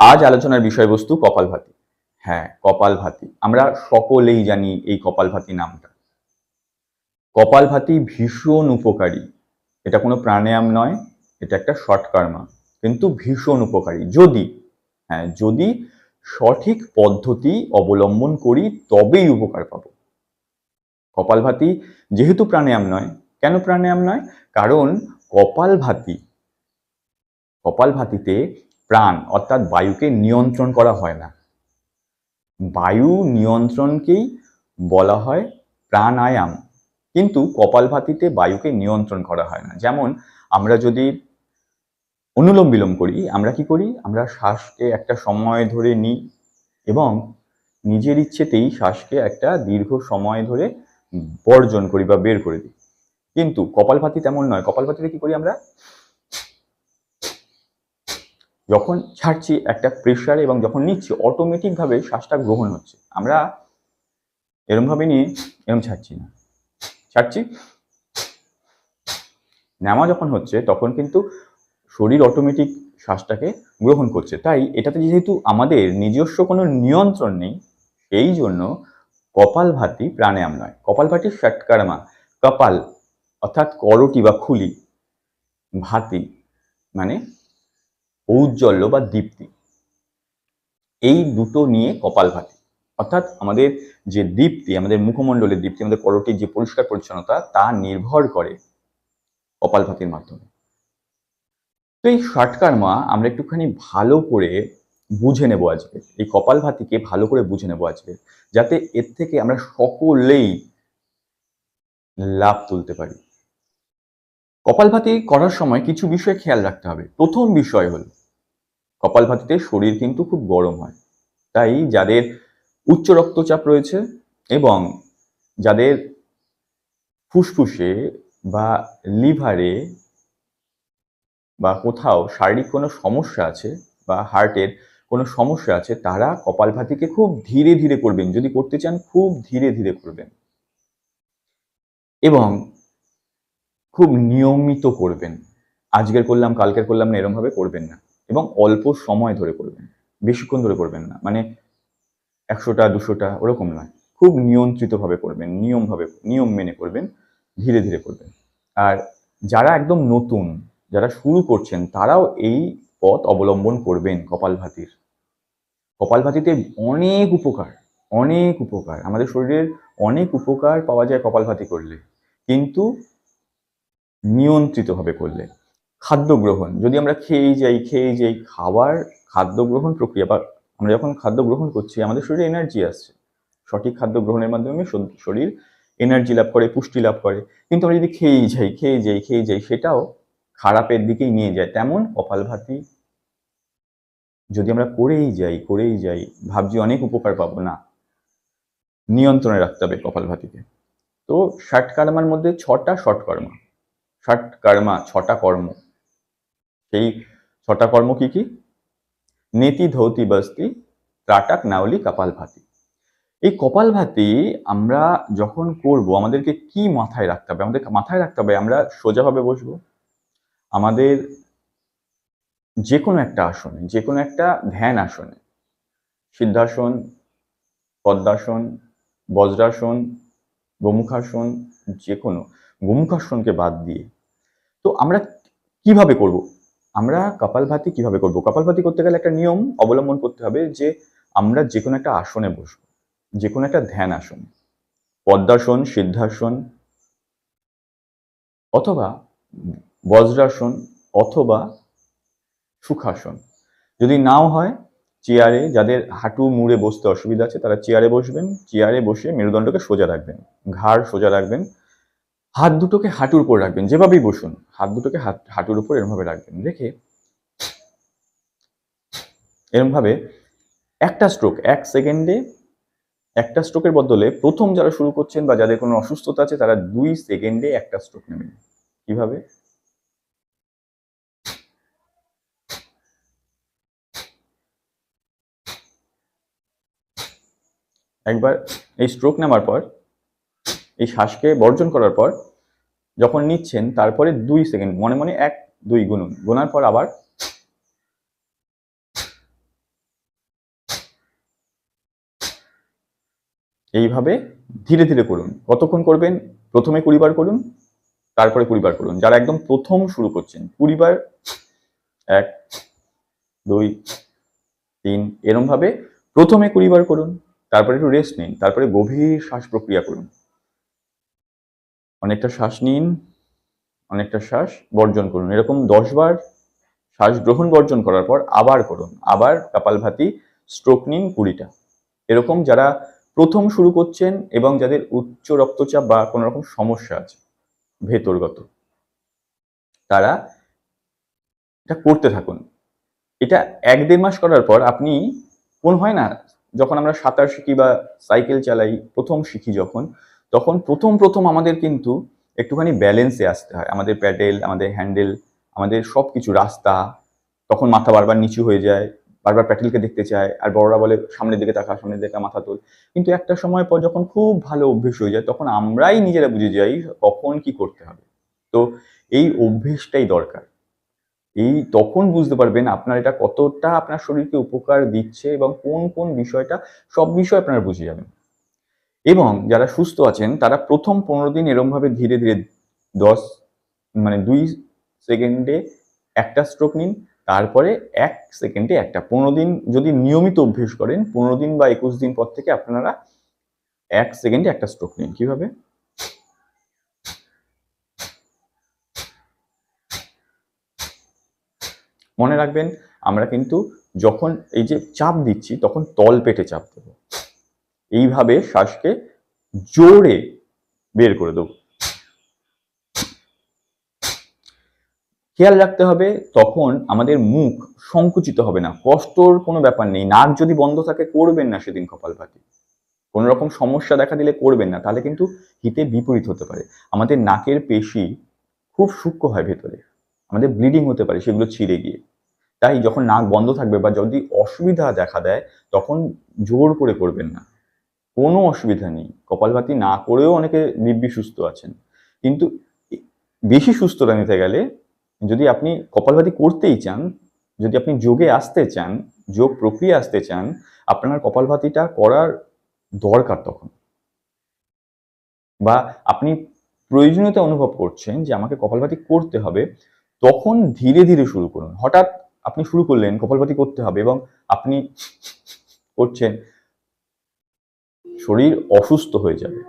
আজ আলোচনার বিষয়বস্তু কপালভাতি। হ্যাঁ কপালভাতি। আমরা সকলেই জানি এই কপালভাতি নামটা। কপালভাতি ভীষণ উপকারী। এটা কোনো প্রাণায়াম নয়, এটা একটা শর্টকার্মা কিন্তু ভীষণ উপকারী। যদি হ্যাঁ যদি সঠিক পদ্ধতি অবলম্বন করি, তবেই উপকার পাবো। কপালভাতি যেহেতু প্রাণায়াম নয়, কেন প্রাণায়াম নয়? কারণ কপালভাতি, কপালভাতিতে প্রাণ, অর্থাৎ বায়ুকে নিয়ন্ত্রণ করা হয় না। বায়ু নিয়ন্ত্রণকেই বলা হয় প্রাণায়াম। কিন্তু কপালভাতিতে বায়ুকে নিয়ন্ত্রণ করা হয় না। যেমন আমরা যদি অনুলোম বিলোম করি, আমরা কি করি? আমরা শ্বাসকে একটা সময় ধরে নিই এবং নিজের ইচ্ছেতেই শ্বাসকে একটা দীর্ঘ সময় ধরে বর্জন করি বা বের করে দিই। কিন্তু কপালভাতি তেমন নয়। কপালভাতিতে কি করি আমরা? যখন ছাড়ছি একটা প্রেশারে এবং যখন নিচ্ছি অটোমেটিকভাবে শ্বাসটা গ্রহণ হচ্ছে। আমরা এরমভাবে নিয়ে এরম ছাড়ছি না। ছাড়ছি। নেওয়া যখন হচ্ছে, তখন কিন্তু শরীর অটোমেটিক শ্বাসটাকে গ্রহণ করছে। তাই এটাতে যেহেতু আমাদের নিজস্ব কোনো নিয়ন্ত্রণ নেই, সেই জন্য কপালভাতি প্রাণায়াম নয়। কপাল কপালভাতি ষটকর্মা, কপাল অর্থাৎ করটি বা খুলি, ভাতি মানে ঔজ্জ্বল্য বা দীপ্তি। এই দুটো নিয়ে কপালভাতি অর্থাৎ আমাদের যে দীপ্তি, আমাদের মুখমণ্ডলের দীপ্তি, আমাদের করটির যে পরিষ্কার পরিচ্ছন্নতা, তা নির্ভর করে কপালভাতির মাধ্যমে। তো এই ষটকর্মা আমরা একটুখানি ভালো করে বুঝে নেব আজকে। এই কপাল ভাতিকে ভালো করে বুঝে নেব আজকে, যাতে এর থেকে আমরা সকলেই লাভ তুলতে পারি। কপালভাতি করার সময় কিছু বিষয় খেয়াল রাখতে হবে। প্রথম বিষয় হলো কপালভাতিতে শরীর কিন্তু খুব গরম হয়। তাই যাদের উচ্চ রক্তচাপ রয়েছে এবং যাদের ফুসফুসে বা লিভারে বা কোথাও শারীরিক কোনো সমস্যা আছে বা হার্টের কোনো সমস্যা আছে, তারা কপালভাতিকে খুব ধীরে ধীরে করবেন। যদি করতে চান, খুব ধীরে ধীরে করবেন। এবং খুব নিয়মিত করবেন। আজকের করলাম, কালকের করলাম না, এরমভাবে করবেন না। এবং অল্প সময় ধরে করবেন। বেশিক্ষণ ধরে করবেন না। মানে একশোটা, দুশোটা ওরকম নয়। খুব নিয়ন্ত্রিতভাবে করবেন, নিয়মভাবে, নিয়ম মেনে করবেন, ধীরে ধীরে করবেন। আর যারা একদম নতুন, যারা শুরু করছেন, তারাও এই পথ অবলম্বন করবেন কপালভাতির কপালভাতিতে অনেক উপকার অনেক উপকার। আমাদের শরীরের অনেক উপকার পাওয়া যায় কপালভাতি করলে। কিন্তু নিয়ন্ত্রিতভাবে করলে। খাদ্য গ্রহণ যদি আমরা খেয়েই যাই খেয়েই যাই, খাবার খাদ্য গ্রহণ প্রক্রিয়া বা আমরা যখন খাদ্য গ্রহণ করছি, আমাদের শরীরে এনার্জি আসছে। সঠিক খাদ্য গ্রহণের মাধ্যমে শরীর এনার্জি লাভ করে, পুষ্টি লাভ করে। কিন্তু আমরা যদি খেয়েই যাই, খেয়ে যাই খেয়ে যাই, সেটাও খারাপের দিকেই নিয়ে যায়। তেমন কপালভাতি যদি আমরা করেই যাই করেই যাই, ভাবছি অনেক উপকার পাবো, না। নিয়ন্ত্রণে রাখতে হবে কপাল কপালভাতিকে তো ষাট কর্মার মধ্যে ছটা ষটকর্মা। ষাট কর্মা, ছটা কর্ম। সেই ছটা কর্ম কি কি? নেতি ধৌতি বস্তি, ত্রাটাক, নাওলি কপালভাতি এই কপালভাতি আমরা যখন করব, আমাদেরকে কি মাথায় রাখতে হবে? আমাদের মাথায় রাখতে হবে আমরা সোজাভাবে বসবো। আমাদের যে কোনো একটা আসনে যে কোনো একটা ধ্যান আসনে, সিদ্ধাসন, পদ্মাসন, বজ্রাসন, গোমুখাসন যে কোনো গোমুখাসনকে বাদ দিয়ে। তো আমরা কীভাবে করব? আমরা কপালভাতি কীভাবে করব? কপালভাতি করতে গেলে একটা নিয়ম অবলম্বন করতে হবে যে আমরা যে কোনো একটা আসনে বসবো যে কোনো একটা ধ্যান আসন, পদ্মাসন, সিদ্ধাসন, অথবা বজ্রাসন অথবা সুখাসন। যদি নাও হয়, চেয়ারে যাদের হাঁটু মুড়ে বসতে অসুবিধা আছে, তারা চেয়ারে বসবেন, চেয়ারে বসে মেরুদণ্ডকে সোজা রাখবেন, ঘাড় সোজা রাখবেন হাত দুটোকে হাঁটুর উপর রাখবেন, যেভাবেই বসুন, হাত দুটোকে হাত, হাঁটুর উপর এরমভাবে রাখবেন। রেখে এরমভাবে একটা স্ট্রোক এক সেকেন্ডে একটা স্ট্রোকের বদলে প্রথম যারা শুরু করছেন বা যাদের কোনো অসুস্থতা আছে, তারা দুই সেকেন্ডে একটা স্ট্রোক নেবেন। কীভাবে? একবার এই স্ট্রোক নেওয়ার পর এই শ্বাসকে বর্জন করার পর যখন নিচ্ছেন, তারপরে দুই সেকেন্ড, মনে মনে এক, দুই গুনুন। গোনার পর আবার এইভাবে ধীরে ধীরে করুন। কতক্ষণ করবেন? প্রথমে কুড়িবার করুন, তারপরে কুড়িবার করুন। যারা একদম প্রথম শুরু করছেন, কুড়িবার, এক, দুই, তিন, এরমভাবে প্রথমে কুড়িবার করুন, তারপরে একটু রেস্ট নিন, তারপরে গভীর শ্বাস প্রক্রিয়া করুন। অনেকটা শ্বাস নিন, অনেকটা শ্বাস বর্জন করুন। এরকম দশ বার শ্বাস গ্রহণ বর্জন করার পর আবার করুন। আবার কপালভাতি স্ট্রোক নিন কুড়িটা। এরকম যারা প্রথম শুরু করছেন এবং যাদের উচ্চ রক্তচাপ বা কোনো রকম সমস্যা আছে, ভেতরগত, তারা এটা করতে থাকুন। এটা এক দেড় মাস করার পর আপনি কোন হয় না, যখন আমরা সাঁতার শিখি বা সাইকেল চালাই, প্রথম শিখি যখন তখন প্রথম প্রথম আমাদের কিন্তু একটুখানি ব্যালেন্সে আসতে হয়। আমাদের প্যাডেল আমাদের হ্যান্ডেল আমাদের সব কিছু রাস্তা, তখন মাথা বারবার নিচু হয়ে যায়, বারবার প্যাটেলকে দেখতে চায়, আর বড়রা বলে, সামনের দিকে তাকা, সামনের দিকে মাথা তোল। কিন্তু একটা সময় পর যখন খুব ভালো অভ্যেস হয়ে যায়, তখন আমরাই নিজেরা বুঝে যাই কখন কি করতে হবে। তো এই অভ্যেসটাই দরকার। এই তখন বুঝতে পারবেন আপনার এটা কতটা আপনার শরীরকে উপকার দিচ্ছে এবং কোন কোন বিষয়টা, সব বিষয় আপনারা বুঝে যাবেন। এবং যারা সুস্থ আছেন, তারা প্রথম পনেরো দিন এরমভাবে ধীরে ধীরে দশ মানে দুই সেকেন্ডে একটা স্ট্রোক নিন, তারপরে এক সেকেন্ডে একটা। পনেরো দিন যদি নিয়মিত অভ্যেস করেন, পনেরো দিন বা একুশ দিন পর থেকে আপনারা এক সেকেন্ডে একটা স্ট্রোক নিন। কীভাবে? মনে রাখবেন, আমরা কিন্তু যখন এই যে চাপ দিচ্ছি, তখন তল পেটে চাপ দেব। এইভাবে শ্বাসকে জোরে বের করে দেবো। খেয়াল রাখতে হবে, তখন আমাদের মুখ সংকুচিত হবে না। কষ্টর কোনো ব্যাপার নেই, নাক যদি বন্ধ থাকে, করবেন না সেদিন কপালভাতি কোনো রকম সমস্যা দেখা দিলে করবেন না, তাহলে কিন্তু হিতে বিপরীত হতে পারে। আমাদের নাকের পেশি খুব সূক্ষ্ম হয় ভেতরে, আমাদের ব্লিডিং হতে পারে সেগুলো ছিঁড়ে গিয়ে। তাই যখন নাক বন্ধ থাকবে বা যদি অসুবিধা দেখা দেয়, তখন জোর করে করবেন না। কোনো অসুবিধা নেই। কপালভাতি না করেও অনেকে দিব্যি সুস্থ আছেন। কিন্তু বেশি সুস্থতা নিতে গেলে যদি আপনি কপালভাতি করতেই চান, যদি আপনি যোগে আসতে চান, যোগ প্রক্রিয়া আসতে চান, আপনার কপালভাতিটা করার দরকার তখন। বা আপনি প্রয়োজনীয়তা অনুভব করছেন যে আমাকে কপালভাতি করতে হবে, তখন ধীরে ধীরে শুরু করুন। হঠাৎ আপনি শুরু করলেন কপালভাতি করতে হবে এবং আপনি করছেন শরীর অসুস্থ হয়ে যাবে।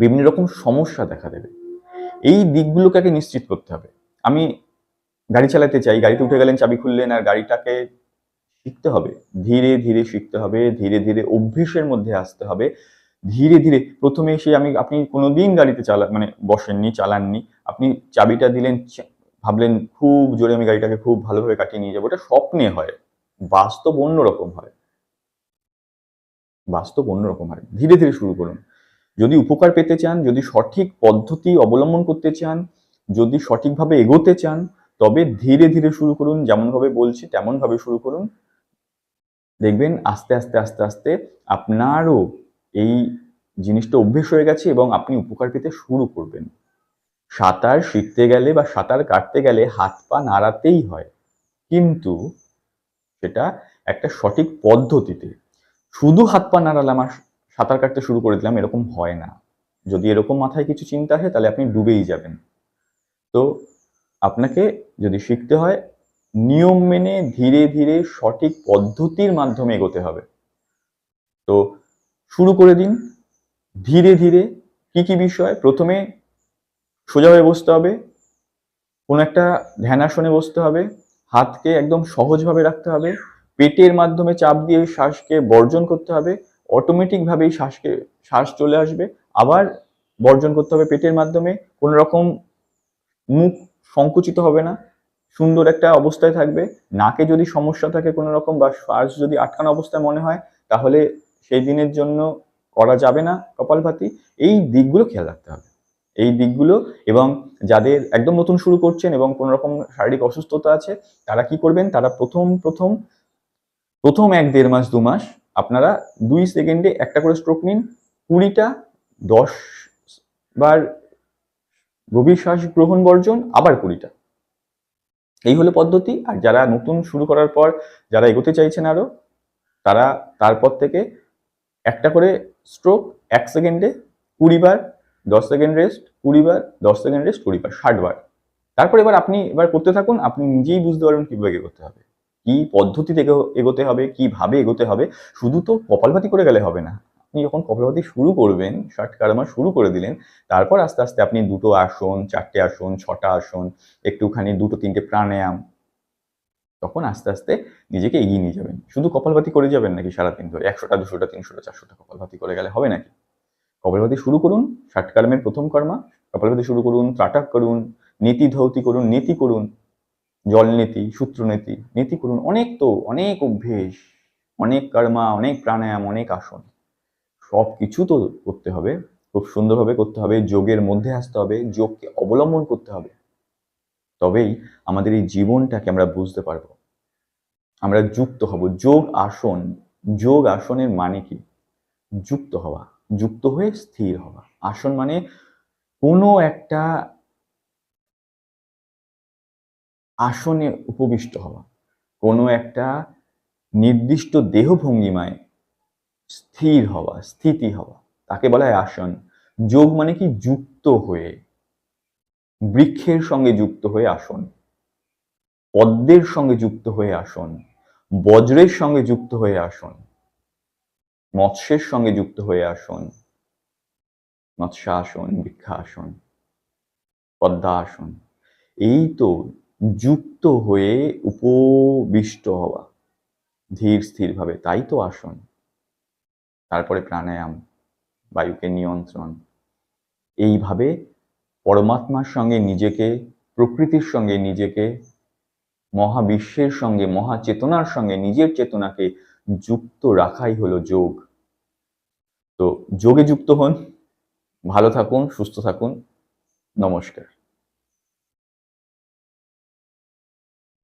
বিভিন্ন রকম সমস্যা দেখা দেবে। এই দিকগুলোকে আগে নিশ্চিত করতে হবে। আমি গাড়ি চালাতে চাই, গাড়িতে উঠে গেলেন, চাবি খুললেন আর গাড়িটাকে শিখতে হবে। ধীরে ধীরে শিখতে হবে, ধীরে ধীরে অভ্যেসের মধ্যে আসতে হবে। ধীরে ধীরে প্রথমে এসে আমি, আপনি কোনোদিন গাড়িতে চালা মানে বসেননি, চালাননি, আপনি চাবিটা দিলেন ভাবলেন খুব জোরে আমি গাড়িটাকে খুব ভালোভাবে কাটিয়ে নিয়ে যাব। ওটা স্বপ্নে হয়, বাস্তব অন্যরকম হয়। বাস্তব অন্যরকম হয়। ধীরে ধীরে শুরু করুন। যদি উপকার পেতে চান, যদি সঠিক পদ্ধতি অবলম্বন করতে চান, যদি সঠিকভাবে এগোতে চান, তবে ধীরে ধীরে শুরু করুন। যেমনভাবে বলছি তেমনভাবে শুরু করুন। দেখবেন আস্তে আস্তে আস্তে আস্তে আপনারও এই জিনিসটা অভ্যেস হয়ে গেছে এবং আপনি উপকার পেতে শুরু করবেন। সাঁতার শিখতে গেলে বা সাঁতার কাটতে গেলে হাত পা নাড়াতেই হয়। কিন্তু সেটা একটা সঠিক পদ্ধতিতে শুধু হাত পা নাড়ালে আমার সাঁতার কাটতে শুরু করে দিলাম, এরকম হয় না। যদি এরকম মাথায় কিছু চিন্তা আসে, তাহলে আপনি ডুবেই যাবেন। তো আপনাকে যদি শিখতে হয়, নিয়ম মেনে ধীরে ধীরে সঠিক পদ্ধতির মাধ্যমে এগোতে হবে। তো শুরু করে দিন, ধীরে ধীরে কি কি বিষয়? প্রথমে সোজা হয়ে বসতে হবে, কোনো একটা ধ্যানাসনে বসতে হবে, হাতকে একদম সহজভাবে রাখতে হবে পেটের মাধ্যমে চাপ দিয়ে শ্বাসকে বর্জন করতে হবে অটোমেটিক ভাবেই শ্বাসকে, শ্বাস চলে আসবে। আবার বর্জন করতে হবে পেটের মাধ্যমে, কোনো রকম মুখ সংকুচিত হবে না, সুন্দর একটা অবস্থায় থাকবে। নাকে যদি সমস্যা থাকে কোনো রকম বা শ্বাস যদি আটকানো অবস্থায় মনে হয়, তাহলে সেই দিনের জন্য করা যাবে না কপালভাতি। এই দিকগুলো খেয়াল রাখতে হবে। এই দিকগুলো এবং যাদের একদম নতুন শুরু করছেন এবং কোনো রকম শারীরিক অসুস্থতা আছে, তারা কি করবেন? তারা প্রথম প্রথম প্রথম এক দেড় মাস, দু মাস আপনারা দুই সেকেন্ডে একটা করে স্ট্রোক নিন। কুড়িটা, দশ বার গভীর শ্বাস গ্রহণ বর্জন, আবার কুড়িটা। এই হলো পদ্ধতি। আর যারা নতুন শুরু করার পর, যারা এগোতে চাইছেন আরও, তারা তারপর থেকে একটা করে স্ট্রোক এক সেকেন্ডে কুড়ি বার, দশ সেকেন্ড রেস্ট কুড়ি বার, দশ সেকেন্ড রেস্ট কুড়ি বার, ষাট বার। তারপর এবার আপনি এবার করতে থাকুন, আপনি নিজেই বুঝতে পারবেন কীভাবে এগোতে হবে। কি পদ্ধতিতে এগো- এগোতে হবে, কীভাবে এগোতে হবে, শুধু তো কপালভাতি করে গেলে হবে না। আপনি যখন কপালভাতি শুরু করবেন, ষাট কারমা শুরু করে দিলেন, তারপর আস্তে আস্তে আপনি দুটো আসন, চারটে আসন, ছটা আসন, একটুখানি দুটো, তিনটে প্রাণায়াম, তখন আস্তে আস্তে নিজেকে এগিয়ে নিয়ে যাবেন। শুধু কপালভাতি করে যাবেন নাকি সারাদিন ধরে? একশোটা, দুশোটা, তিনশোটা, চারশোটা কপালভাতি করে গেলে হবে নাকি? কপালভাতি শুরু করুন, ষাট কর্মের প্রথম কর্মা, কপালভাতি শুরু করুন, ত্রাটক করুন, নীতি ধৌতি করুন, নীতি করুন জল নীতি সূত্র নীতি নীতি করুন, অনেক তো, অনেক অভ্যেস, অনেক কর্মা, অনেক প্রাণায়াম, অনেক আসন। সব কিছু তো করতে হবে, খুব সুন্দরভাবে করতে হবে, যোগের মধ্যে আসতে হবে, যোগকে অবলম্বন করতে হবে। তবেই আমাদের এই জীবনটাকে আমরা বুঝতে পারব। আমরা যুক্ত হব। যোগ আসন, যোগ আসনের মানে কি? যুক্ত হওয়া, যুক্ত হয়ে স্থির হওয়া। আসন মানে কোনো একটা আসনে উপবিষ্ট হওয়া। কোনো একটা নির্দিষ্ট দেহভঙ্গিমায় স্থির হওয়া, স্থিতি হওয়া, তাকে বলা হয় আসন। যোগ মানে কি? যুক্ত হয়ে, বৃক্ষের সঙ্গে যুক্ত হয়ে আসন, পদ্মের সঙ্গে যুক্ত হয়ে আসন, বজ্রের সঙ্গে যুক্ত হয়ে আসন, মৎস্যের সঙ্গে যুক্ত হয়ে আসন, মৎস্যাসন, বৃক্ষাসন, পদ্মাসন। এই তো যুক্ত হয়ে উপবিষ্ট হওয়া। ধীর স্থির ভাবে তাই তো আসন। তারপরে প্রাণায়াম, বায়ুকে নিয়ন্ত্রণ। এইভাবে পরমাত্মার সঙ্গে নিজেকে, প্রকৃতির সঙ্গে নিজেকে, মহাবিশ্বের সঙ্গে, মহাচেতনার সঙ্গে নিজের চেতনাকে যুক্ত রাখাই হলো যোগ। তো যোগে যুক্ত হন। ভালো থাকুন, সুস্থ থাকুন। নমস্কার।